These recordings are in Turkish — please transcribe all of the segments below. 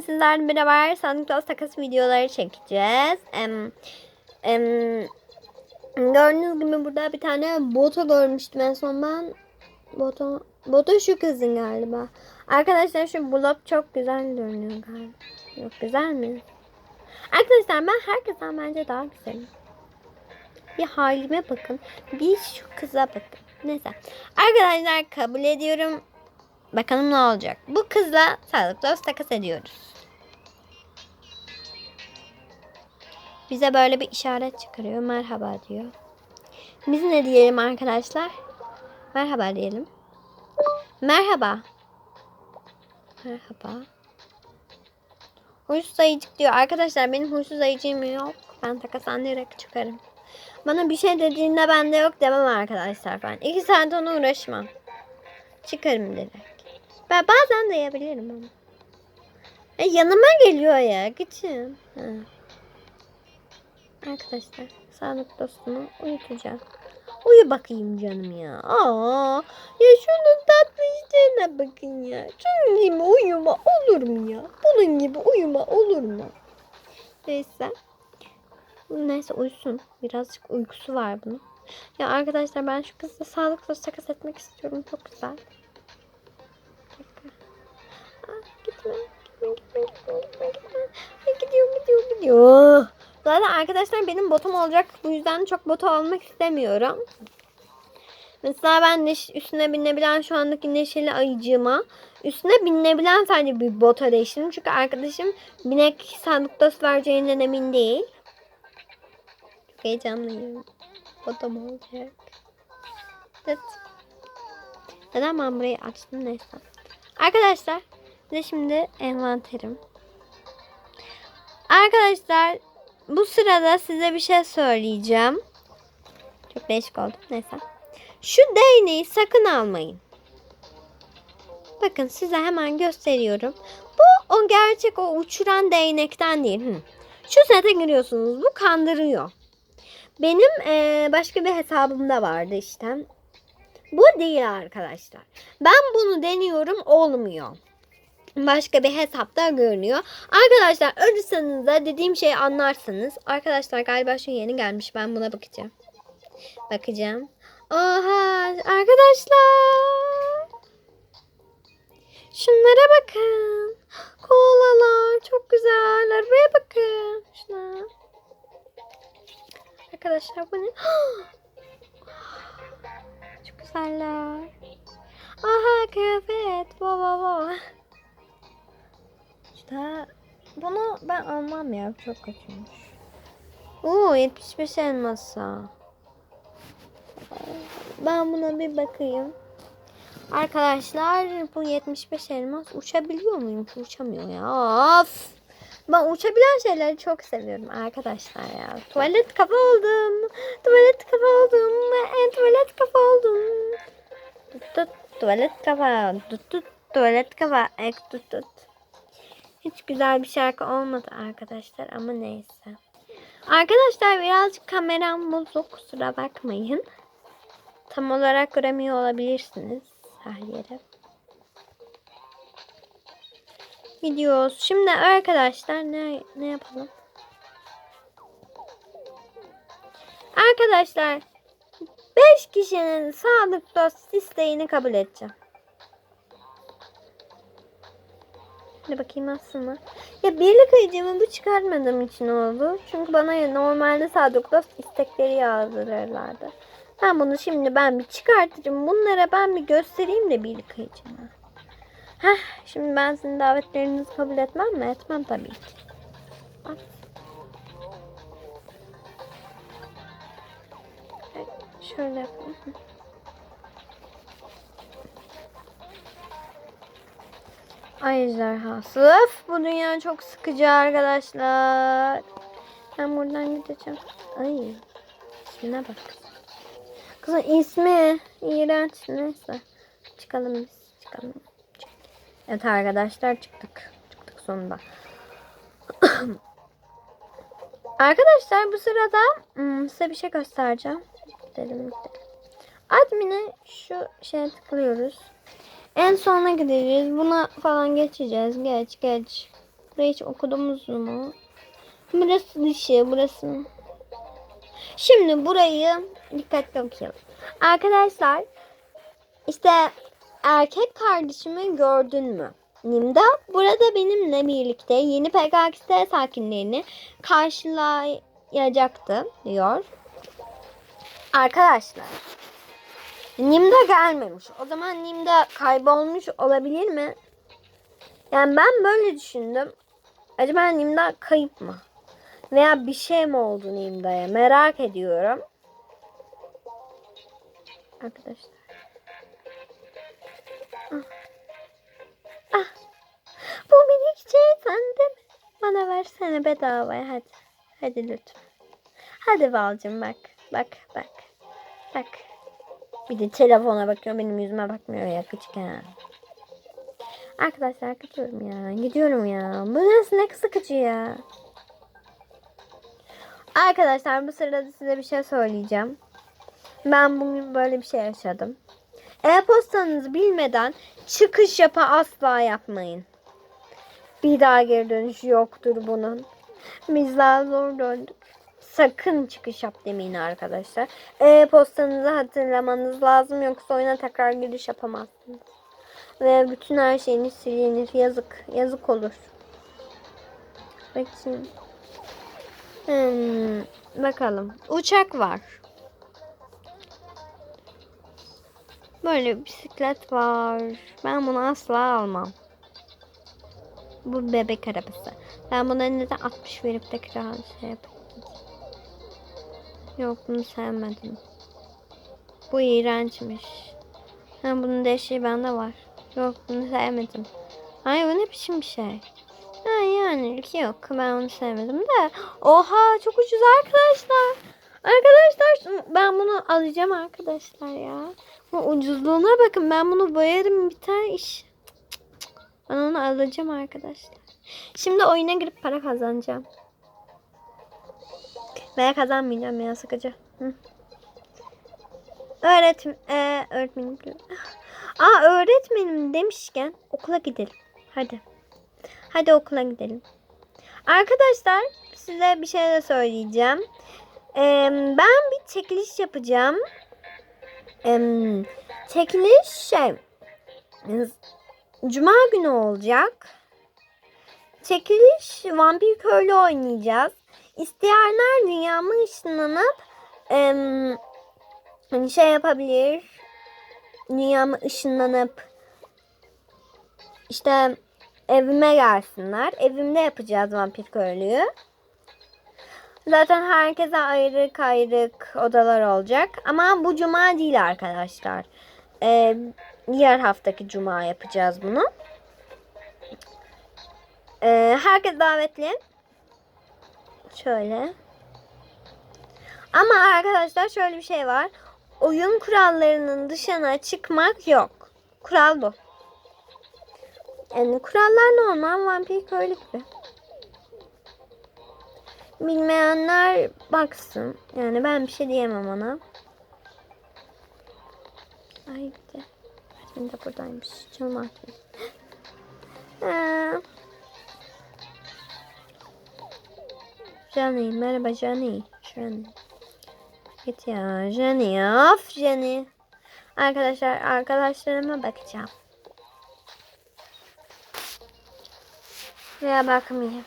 Sizlerle beraber sandık dost takas videoları çekeceğiz. Em, em, gördüğünüz gibi burada bir tane boto görmüştüm en son ben. Boto, boto şu kızın galiba. Arkadaşlar şu blok çok güzel görünüyor galiba. Yok güzel mi? Arkadaşlar ben herkesten bence daha güzelim. Bir halime bakın. Bir şu kıza bakın. Neyse. Arkadaşlar kabul ediyorum. Bakalım ne olacak. Bu kızla sağlık dost takas ediyoruz. Bize böyle bir işaret çıkarıyor. Merhaba diyor. Biz ne diyelim arkadaşlar? Merhaba diyelim. Merhaba. Merhaba. Huysuz ayıcık diyor. Arkadaşlar benim huysuz ayıcığım yok. Ben takasdan direkt çıkarım. Bana bir şey dediğinde bende yok demem arkadaşlar ben. İki saat ona uğraşmam. Çıkarım direkt. Ben bazen de yiyebilirim onu. E, yanıma geliyor ya. Ha. Arkadaşlar sağlık dostumu uyutacağım. Uyu bakayım canım ya. Aa, ya şunun tatlı işlerine bakın ya. Şunun gibi uyuma olur mu ya? Bunun gibi uyuma olur mu? Neyse. Neyse uyusun. Birazcık uykusu var bunun. Ya arkadaşlar ben şu kızla sağlıklı takas etmek istiyorum. Çok güzel. Gidiyor gidiyor gidiyor. Zaten arkadaşlar benim botum olacak. Bu yüzden çok botu almak istemiyorum. Mesela ben üstüne binebilen şu andaki neşeli ayıcığıma üstüne binebilen sadece bir bota değiştirdim. Çünkü arkadaşım binek sandık dost vereceğinden emin değil. Çok heyecanlıyım. Botum olacak. Evet. Neden ben burayı açtım neyse. Arkadaşlar size şimdi envanterim. Arkadaşlar bu sırada size bir şey söyleyeceğim. Çok değişik oldu. Neyse. Şu değneği sakın almayın. Bakın size hemen gösteriyorum. Bu o gerçek o uçuran değnekten değil. Hı. Şu sete giriyorsunuz. Bu kandırıyor. Benim eee, başka bir hesabımda vardı işte. Bu değil arkadaşlar. Ben bunu deniyorum olmuyor başka bir hesapta görünüyor. Arkadaşlar ölürseniz de dediğim şeyi anlarsınız. Arkadaşlar galiba şu yeni gelmiş. Ben buna bakacağım. Bakacağım. Oha arkadaşlar. Şunlara bakın. Kolalar çok güzel. Arabaya bakın. Şuna. Arkadaşlar bu ne? çok güzeller. Aha kıyafet. Baba baba. İşte bunu ben almam ya. Çok kötüymüş. Oo 75 elmasa. Ben buna bir bakayım. Arkadaşlar bu 75 elmas uçabiliyor muyum? Uçamıyor ya. Of. Ben uçabilen şeyleri çok seviyorum arkadaşlar ya. Tuvalet kafa oldum. Tuvalet kafa oldum. En tuvalet kafa oldum. Tut tut tuvalet kafa. Tut tut tuvalet kafa. Ek tut tut. Hiç güzel bir şarkı olmadı arkadaşlar ama neyse. Arkadaşlar birazcık kameram bozuk kusura bakmayın. Tam olarak göremiyor olabilirsiniz her yere. Gidiyoruz. Şimdi arkadaşlar ne ne yapalım? Arkadaşlar 5 kişinin sağlık dost isteğini kabul edeceğim. Hadi bakayım aslında. Ya birlik ayıcımı bu çıkartmadığım için oldu. Çünkü bana normalde Sadık Dost istekleri yazdırırlardı. Ben bunu şimdi ben bir çıkartacağım. Bunlara ben bir göstereyim de birlik ayıcımı. Heh, şimdi ben sizin davetlerinizi kabul etmem mi? Etmem tabii ki. Şöyle yapalım. Ay ejderhası. Öf, bu dünya çok sıkıcı arkadaşlar. Ben buradan gideceğim. Ay. İsmine bak. Kızın ismi iğrenç. Neyse. Çıkalım biz. Çıkalım. Evet arkadaşlar çıktık. Çıktık sonunda. arkadaşlar bu sırada hmm, size bir şey göstereceğim. Gidelim gidelim. Admin'e şu şeye tıklıyoruz. En sona gideceğiz. Buna falan geçeceğiz. Geç geç. Burayı hiç okudunuz mu? Burası dışı, burası. Şimdi burayı dikkatli okuyalım. Arkadaşlar işte erkek kardeşimi gördün mü? Nimda burada benimle birlikte yeni PKK sakinlerini karşılayacaktı diyor. Arkadaşlar Nimda gelmemiş. O zaman Nimda kaybolmuş olabilir mi? Yani ben böyle düşündüm. Acaba Nimda kayıp mı? Veya bir şey mi oldu Nimda'ya? Merak ediyorum. Arkadaşlar. Ah. Ah. Bu minik şey sende mi? Bana versene bedavaya hadi. Hadi lütfen. Hadi Balcım bak. Bak bak. Bak. Bir de telefona bakıyor benim yüzüme bakmıyor ya küçük ha. Arkadaşlar gidiyorum ya. Gidiyorum ya. Bu nasıl ne sıkıcı ya. Arkadaşlar bu sırada size bir şey söyleyeceğim. Ben bugün böyle bir şey yaşadım. E-postanızı bilmeden çıkış yapa asla yapmayın. Bir daha geri dönüş yoktur bunun. Biz daha zor döndük. Sakın çıkış yap demeyin arkadaşlar. E-postanızı hatırlamanız lazım yoksa oyuna tekrar giriş yapamazsınız. Ve bütün her şeyiniz silinir. Yazık. Yazık olur. Bakayım. Hmm, bakalım. Uçak var. Böyle bisiklet var. Ben bunu asla almam. Bu bebek arabası. Ben buna neden 60 verip de kira şey yapayım. Yok bunu sevmedim. Bu iğrençmiş. Ha bunun değişiği bende var. Yok bunu sevmedim. Ay bu ne biçim bir şey. Ha yani yok ben onu sevmedim de. Oha çok ucuz arkadaşlar. Arkadaşlar ben bunu alacağım arkadaşlar ya. Bu ucuzluğuna bakın ben bunu boyarım biter iş. Ben onu alacağım arkadaşlar. Şimdi oyuna girip para kazanacağım. Veya kazanmayacağım ya sıkıcı. Öğretim, e, öğretmenim. Aa öğretmenim demişken okula gidelim. Hadi. Hadi okula gidelim. Arkadaşlar size bir şey de söyleyeceğim. Ee, ben bir çekiliş yapacağım. Ee, çekiliş şey Cuma günü olacak. Çekiliş vampir köylü oynayacağız. İsteyenler dünyamı ışınlanıp hani şey yapabilir. Dünyamı ışınlanıp işte evime gelsinler. Evimde yapacağız vampir köylüyü. Zaten herkese ayrı ayrık odalar olacak. Ama bu cuma değil arkadaşlar. Ee, diğer haftaki cuma yapacağız bunu. Ee, herkes davetli. Şöyle. Ama arkadaşlar şöyle bir şey var. Oyun kurallarının dışına çıkmak yok. Kural bu. Yani kurallar normal vampir köylü gibi. Bilmeyenler baksın. Yani ben bir şey diyemem ona. Ay gitti. Şimdi de buradaymış. Canım artık. Jenny. Merhaba Jenny. Jenny. Git ya. Jenny. Of Jenny. Arkadaşlar arkadaşlarıma bakacağım. Veya bakmayayım.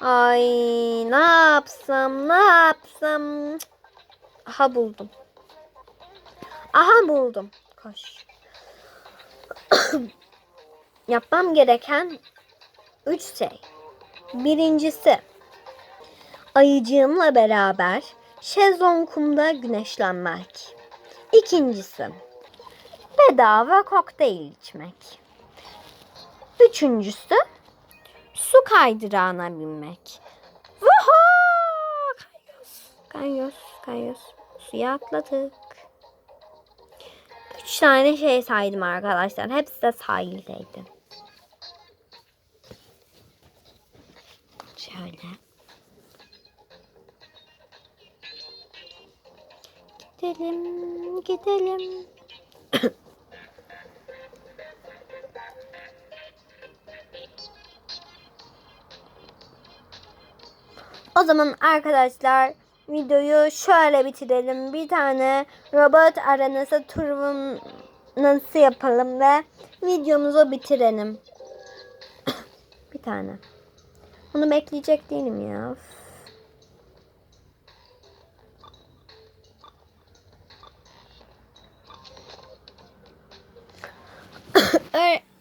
Ay ne yapsam ne yapsam. Aha buldum. Aha buldum. Koş. Yapmam gereken üç şey. Birincisi ayıcığımla beraber şezlongumda güneşlenmek. İkincisi bedava kokteyl içmek. Üçüncüsü su kaydırağına binmek. Vuhu! Kayıyoruz, kayıyoruz, kayıyoruz. Suya atladık. Üç tane şey saydım arkadaşlar. Hepsi de sahildeydi. Şöyle. Gidelim, gidelim. O zaman arkadaşlar videoyu şöyle bitirelim. Bir tane robot aranası turnuvası yapalım ve videomuzu bitirelim. bir tane. Onu bekleyecek değilim ya.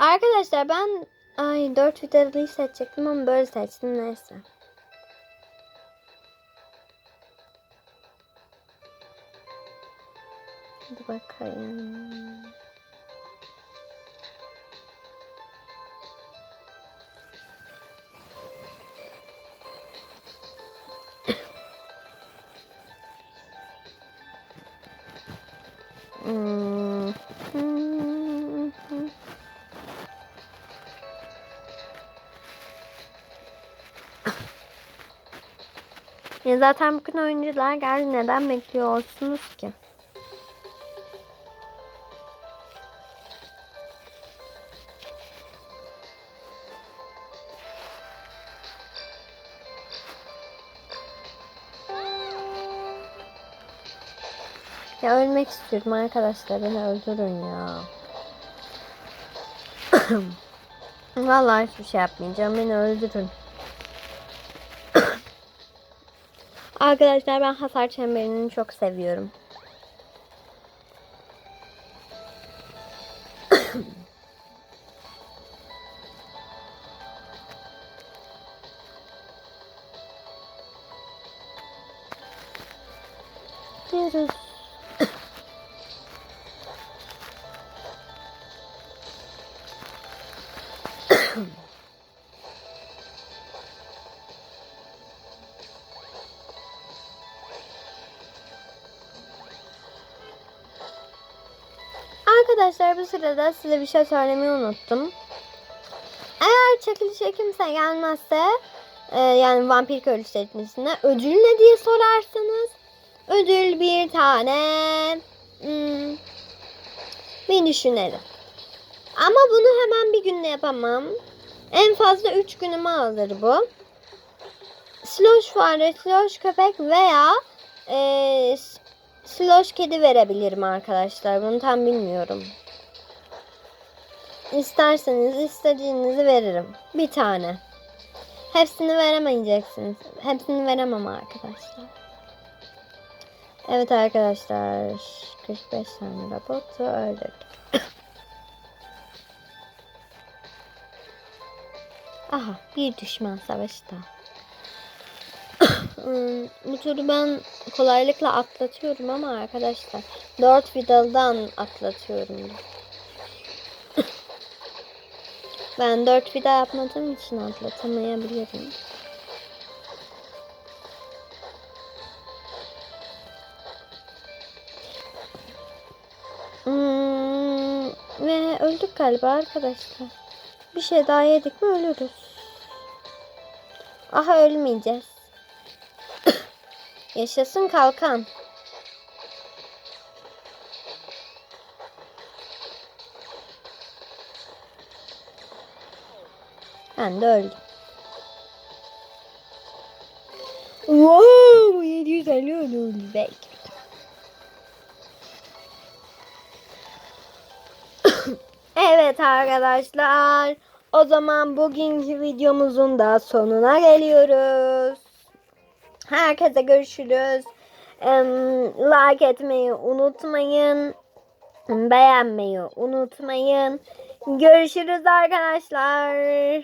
Arkadaşlar ben ay 4 vidalı seçecektim ama böyle seçtim neyse. Hadi bakayım. Ya zaten bugün oyuncular geldi. Neden bekliyorsunuz ki? Ya ölmek istiyorum arkadaşlar. Beni öldürün ya. Vallahi hiçbir şey yapmayacağım. Beni öldürün. Arkadaşlar ben hasar çemberini çok seviyorum. Diyoruz. Arkadaşlar bu sırada size bir şey söylemeyi unuttum. Eğer çekilişe kimse gelmezse e, yani vampir köylü seçmesine ödül ne diye sorarsanız ödül bir tane hmm, bir düşünelim. Ama bunu hemen bir günde yapamam. En fazla 3 günümü alır bu. Sloş fare, sloş köpek veya e, sloş kedi verebilirim arkadaşlar. Bunu tam bilmiyorum. İsterseniz istediğinizi veririm. Bir tane. Hepsini veremeyeceksiniz. Hepsini veremem arkadaşlar. Evet arkadaşlar. 45 tane robotu öldürdük. Aha bir düşman savaşı da. Hmm, Bu turu ben kolaylıkla atlatıyorum ama arkadaşlar 4 vidaldan atlatıyorum. ben 4 vida yapmadığım için atlatamayabilirim. Hmm, ve öldük galiba arkadaşlar. Bir şey daha yedik mi ölürüz. Aha ölmeyeceğiz. Yaşasın kalkan. Ben de öldüm. Wow, 750 öldü belki. evet arkadaşlar. O zaman bugünkü videomuzun da sonuna geliyoruz. Herkese görüşürüz. Like etmeyi unutmayın. Beğenmeyi unutmayın. Görüşürüz arkadaşlar.